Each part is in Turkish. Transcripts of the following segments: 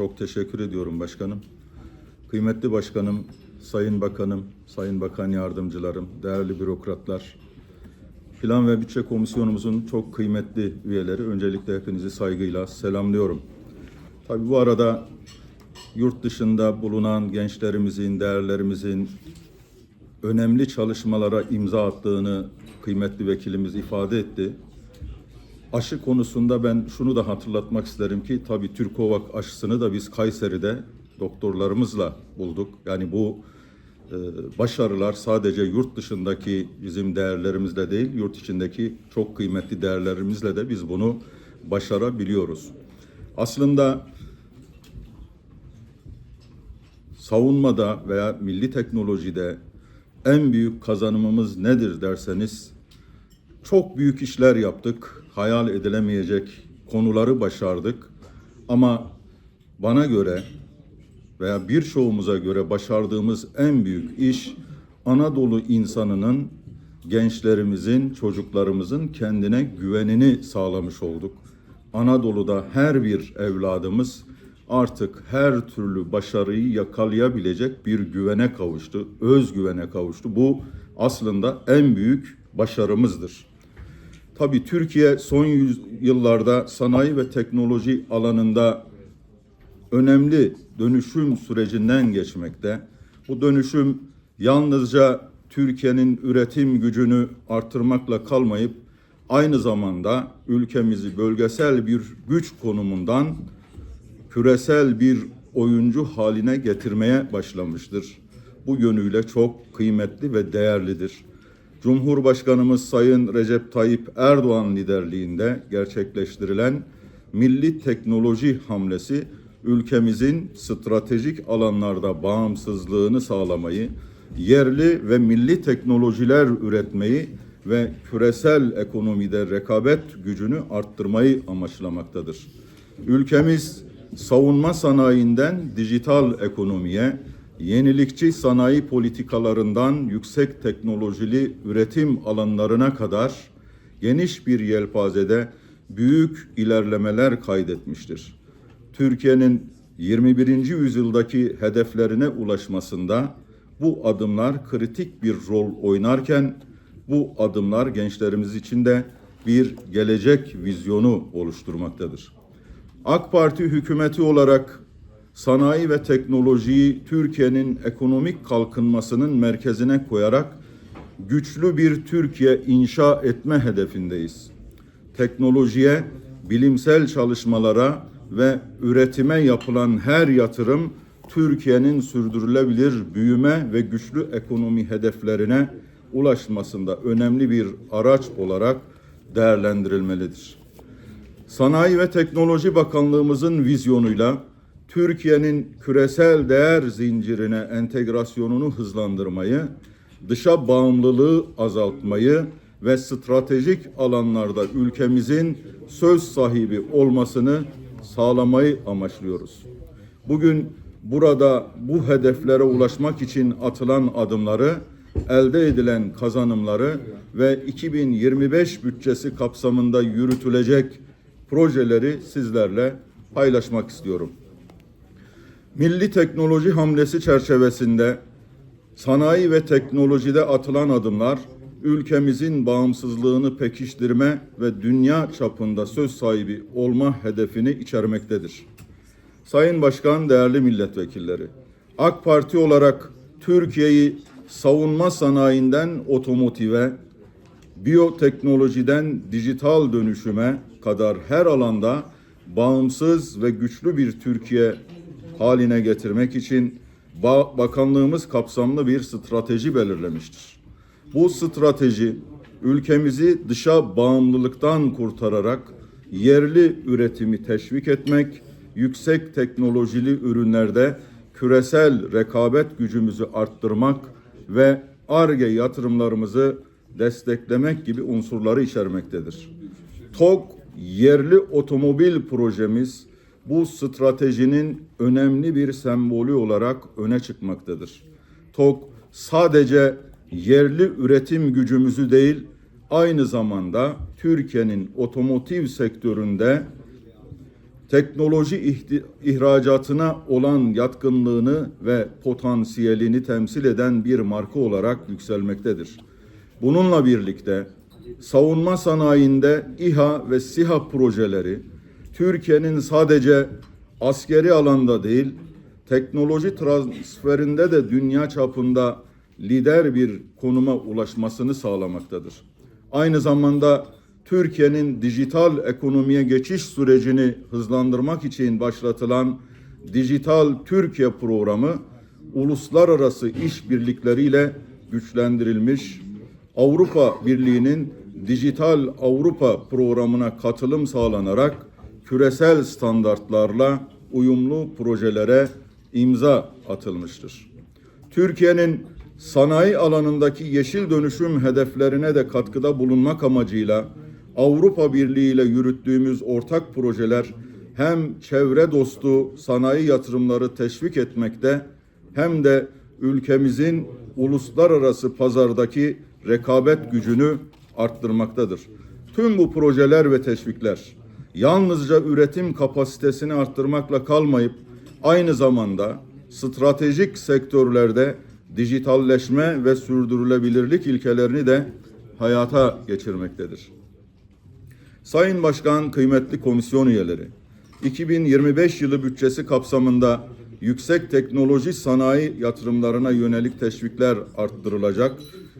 Çok teşekkür ediyorum başkanım. Kıymetli başkanım, sayın bakanım, sayın bakan yardımcılarım, değerli bürokratlar, Plan ve Bütçe Komisyonumuzun çok kıymetli üyeleri, öncelikle hepinizi saygıyla selamlıyorum. Tabii bu arada yurt dışında bulunan gençlerimizin, değerlerimizin önemli çalışmalara imza attığını kıymetli vekilimiz ifade etti. Aşı konusunda ben şunu da hatırlatmak isterim ki tabii Türkovak aşısını da biz Kayseri'de doktorlarımızla bulduk. Yani bu e, başarılar sadece yurt dışındaki bizim değerlerimizle değil, yurt içindeki çok kıymetli değerlerimizle de biz bunu başarabiliyoruz. Aslında savunmada veya milli teknolojide en büyük kazanımımız nedir derseniz çok büyük işler yaptık. Hayal edilemeyecek konuları başardık. Ama bana göre veya birçoğumuza göre başardığımız en büyük iş Anadolu insanının, gençlerimizin, çocuklarımızın kendine güvenini sağlamış olduk. Anadolu'da her bir evladımız artık her türlü başarıyı yakalayabilecek bir güvene kavuştu, özgüvene kavuştu. Bu aslında en büyük başarımızdır. Tabii Türkiye son yıllarda sanayi ve teknoloji alanında önemli dönüşüm sürecinden geçmekte. Bu dönüşüm yalnızca Türkiye'nin üretim gücünü artırmakla kalmayıp aynı zamanda ülkemizi bölgesel bir güç konumundan küresel bir oyuncu haline getirmeye başlamıştır. Bu yönüyle çok kıymetli ve değerlidir. Cumhurbaşkanımız Sayın Recep Tayyip Erdoğan liderliğinde gerçekleştirilen milli teknoloji hamlesi ülkemizin stratejik alanlarda bağımsızlığını sağlamayı, yerli ve milli teknolojiler üretmeyi ve küresel ekonomide rekabet gücünü arttırmayı amaçlamaktadır. Ülkemiz savunma sanayinden dijital ekonomiye, yenilikçi sanayi politikalarından yüksek teknolojili üretim alanlarına kadar geniş bir yelpazede büyük ilerlemeler kaydetmiştir. Türkiye'nin 21. yüzyıldaki hedeflerine ulaşmasında bu adımlar kritik bir rol oynarken bu adımlar gençlerimiz için de bir gelecek vizyonu oluşturmaktadır. AK Parti hükümeti olarak sanayi ve teknolojiyi Türkiye'nin ekonomik kalkınmasının merkezine koyarak güçlü bir Türkiye inşa etme hedefindeyiz. Teknolojiye, bilimsel çalışmalara ve üretime yapılan her yatırım Türkiye'nin sürdürülebilir büyüme ve güçlü ekonomi hedeflerine ulaşmasında önemli bir araç olarak değerlendirilmelidir. Sanayi ve Teknoloji Bakanlığımızın vizyonuyla Türkiye'nin küresel değer zincirine entegrasyonunu hızlandırmayı, dışa bağımlılığı azaltmayı ve stratejik alanlarda ülkemizin söz sahibi olmasını sağlamayı amaçlıyoruz. Bugün burada bu hedeflere ulaşmak için atılan adımları, elde edilen kazanımları ve 2025 bütçesi kapsamında yürütülecek projeleri sizlerle paylaşmak istiyorum. Milli teknoloji hamlesi çerçevesinde sanayi ve teknolojide atılan adımlar ülkemizin bağımsızlığını pekiştirme ve dünya çapında söz sahibi olma hedefini içermektedir. Sayın Başkan, değerli milletvekilleri, AK Parti olarak Türkiye'yi savunma sanayinden otomotive, biyoteknolojiden dijital dönüşüme kadar her alanda bağımsız ve güçlü bir Türkiye haline getirmek için ba- bakanlığımız kapsamlı bir strateji belirlemiştir. Bu strateji ülkemizi dışa bağımlılıktan kurtararak yerli üretimi teşvik etmek, yüksek teknolojili ürünlerde küresel rekabet gücümüzü arttırmak ve ARGE yatırımlarımızı desteklemek gibi unsurları içermektedir. TOG yerli otomobil projemiz bu stratejinin önemli bir sembolü olarak öne çıkmaktadır. TOG sadece yerli üretim gücümüzü değil, aynı zamanda Türkiye'nin otomotiv sektöründe teknoloji ihracatına olan yatkınlığını ve potansiyelini temsil eden bir marka olarak yükselmektedir. Bununla birlikte savunma sanayinde İHA ve SİHA projeleri Türkiye'nin sadece askeri alanda değil, teknoloji transferinde de dünya çapında lider bir konuma ulaşmasını sağlamaktadır. Aynı zamanda Türkiye'nin dijital ekonomiye geçiş sürecini hızlandırmak için başlatılan Dijital Türkiye programı uluslararası işbirlikleriyle güçlendirilmiş Avrupa Birliği'nin Dijital Avrupa programına katılım sağlanarak küresel standartlarla uyumlu projelere imza atılmıştır. Türkiye'nin sanayi alanındaki yeşil dönüşüm hedeflerine de katkıda bulunmak amacıyla Avrupa Birliği ile yürüttüğümüz ortak projeler hem çevre dostu sanayi yatırımları teşvik etmekte hem de ülkemizin uluslararası pazardaki rekabet gücünü arttırmaktadır. Tüm bu projeler ve teşvikler yalnızca üretim kapasitesini arttırmakla kalmayıp aynı zamanda stratejik sektörlerde dijitalleşme ve sürdürülebilirlik ilkelerini de hayata geçirmektedir. Sayın Başkan, kıymetli komisyon üyeleri, 2025 yılı bütçesi kapsamında yüksek teknoloji sanayi yatırımlarına yönelik teşvikler arttırılacak,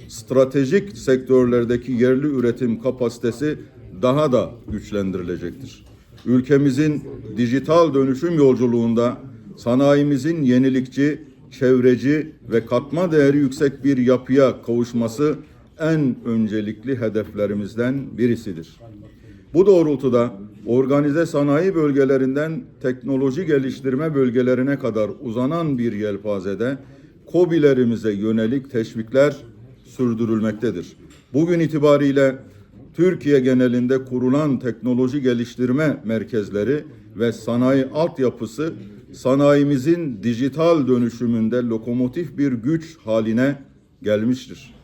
stratejik sektörlerdeki yerli üretim kapasitesi daha da güçlendirilecektir. Ülkemizin dijital dönüşüm yolculuğunda sanayimizin yenilikçi, çevreci ve katma değeri yüksek bir yapıya kavuşması en öncelikli hedeflerimizden birisidir. Bu doğrultuda organize sanayi bölgelerinden teknoloji geliştirme bölgelerine kadar uzanan bir yelpazede KOBİ'lerimize yönelik teşvikler sürdürülmektedir. Bugün itibariyle Türkiye genelinde kurulan teknoloji geliştirme merkezleri ve sanayi altyapısı sanayimizin dijital dönüşümünde lokomotif bir güç haline gelmiştir.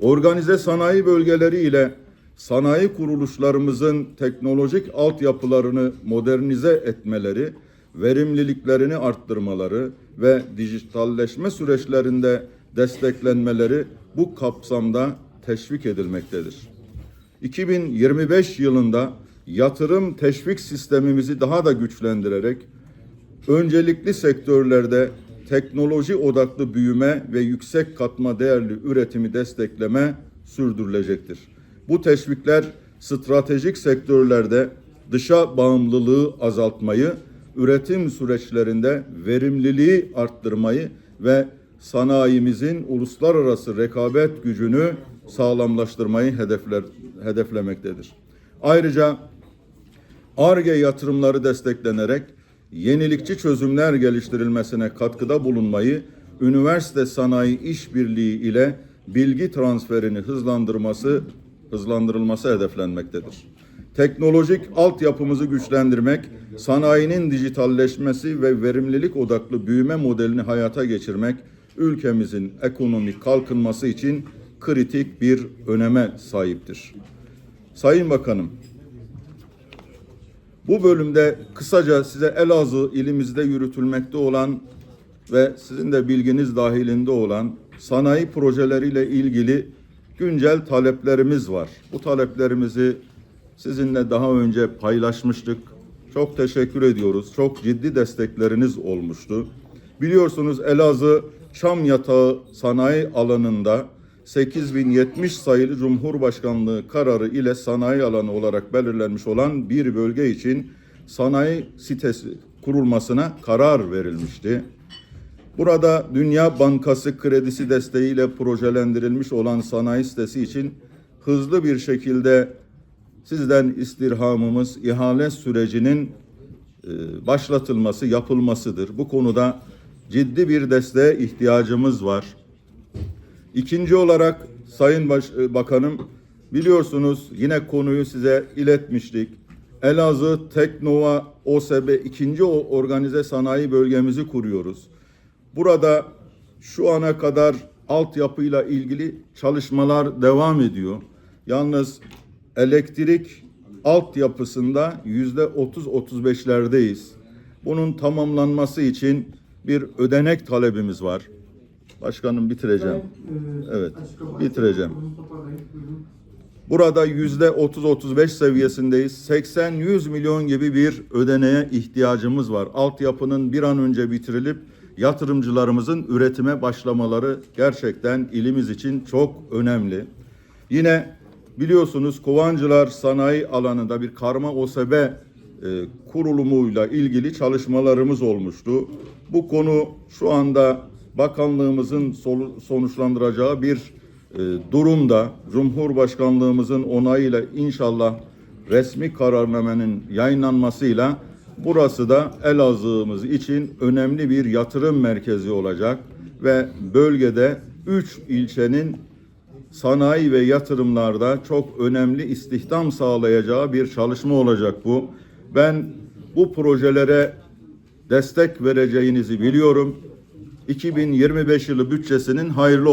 Organize sanayi bölgeleri ile sanayi kuruluşlarımızın teknolojik altyapılarını modernize etmeleri, verimliliklerini arttırmaları ve dijitalleşme süreçlerinde desteklenmeleri bu kapsamda teşvik edilmektedir. 2025 yılında yatırım teşvik sistemimizi daha da güçlendirerek öncelikli sektörlerde teknoloji odaklı büyüme ve yüksek katma değerli üretimi destekleme sürdürülecektir. Bu teşvikler stratejik sektörlerde dışa bağımlılığı azaltmayı, üretim süreçlerinde verimliliği arttırmayı ve sanayimizin uluslararası rekabet gücünü sağlamlaştırmayı hedefler, hedeflemektedir. Ayrıca ARGE yatırımları desteklenerek yenilikçi çözümler geliştirilmesine katkıda bulunmayı, üniversite sanayi işbirliği ile bilgi transferini hızlandırması hızlandırılması hedeflenmektedir. Teknolojik altyapımızı güçlendirmek, sanayinin dijitalleşmesi ve verimlilik odaklı büyüme modelini hayata geçirmek ülkemizin ekonomik kalkınması için kritik bir öneme sahiptir. Sayın Bakanım, bu bölümde kısaca size Elazığ ilimizde yürütülmekte olan ve sizin de bilginiz dahilinde olan sanayi projeleriyle ilgili güncel taleplerimiz var. Bu taleplerimizi sizinle daha önce paylaşmıştık. Çok teşekkür ediyoruz. Çok ciddi destekleriniz olmuştu. Biliyorsunuz Elazığ Çam Yatağı sanayi alanında 8070 sayılı Cumhurbaşkanlığı kararı ile sanayi alanı olarak belirlenmiş olan bir bölge için sanayi sitesi kurulmasına karar verilmişti. Burada Dünya Bankası kredisi desteğiyle projelendirilmiş olan sanayi sitesi için hızlı bir şekilde sizden istirhamımız ihale sürecinin e, başlatılması, yapılmasıdır. Bu konuda ciddi bir desteğe ihtiyacımız var. İkinci olarak Sayın Baş, e, Bakanım biliyorsunuz yine konuyu size iletmiştik. Elazığ Teknova OSB ikinci organize sanayi bölgemizi kuruyoruz. Burada şu ana kadar altyapıyla ilgili çalışmalar devam ediyor. Yalnız elektrik altyapısında yüzde 30-35'lerdeyiz. Bunun tamamlanması için bir ödenek talebimiz var. Başkanım bitireceğim. Evet, bitireceğim. Burada yüzde 30-35 seviyesindeyiz. 80-100 milyon gibi bir ödeneğe ihtiyacımız var. Altyapının bir an önce bitirilip yatırımcılarımızın üretime başlamaları gerçekten ilimiz için çok önemli. Yine biliyorsunuz Kovancılar sanayi alanında bir karma OSB e, kurulumuyla ilgili çalışmalarımız olmuştu. Bu konu şu anda bakanlığımızın sonuçlandıracağı bir e, durumda Cumhurbaşkanlığımızın onayıyla inşallah resmi kararnamenin yayınlanmasıyla burası da Elazığ'ımız için önemli bir yatırım merkezi olacak ve bölgede 3 ilçenin sanayi ve yatırımlarda çok önemli istihdam sağlayacağı bir çalışma olacak bu. Ben bu projelere destek vereceğinizi biliyorum. 2025 yılı bütçesinin hayırlı olması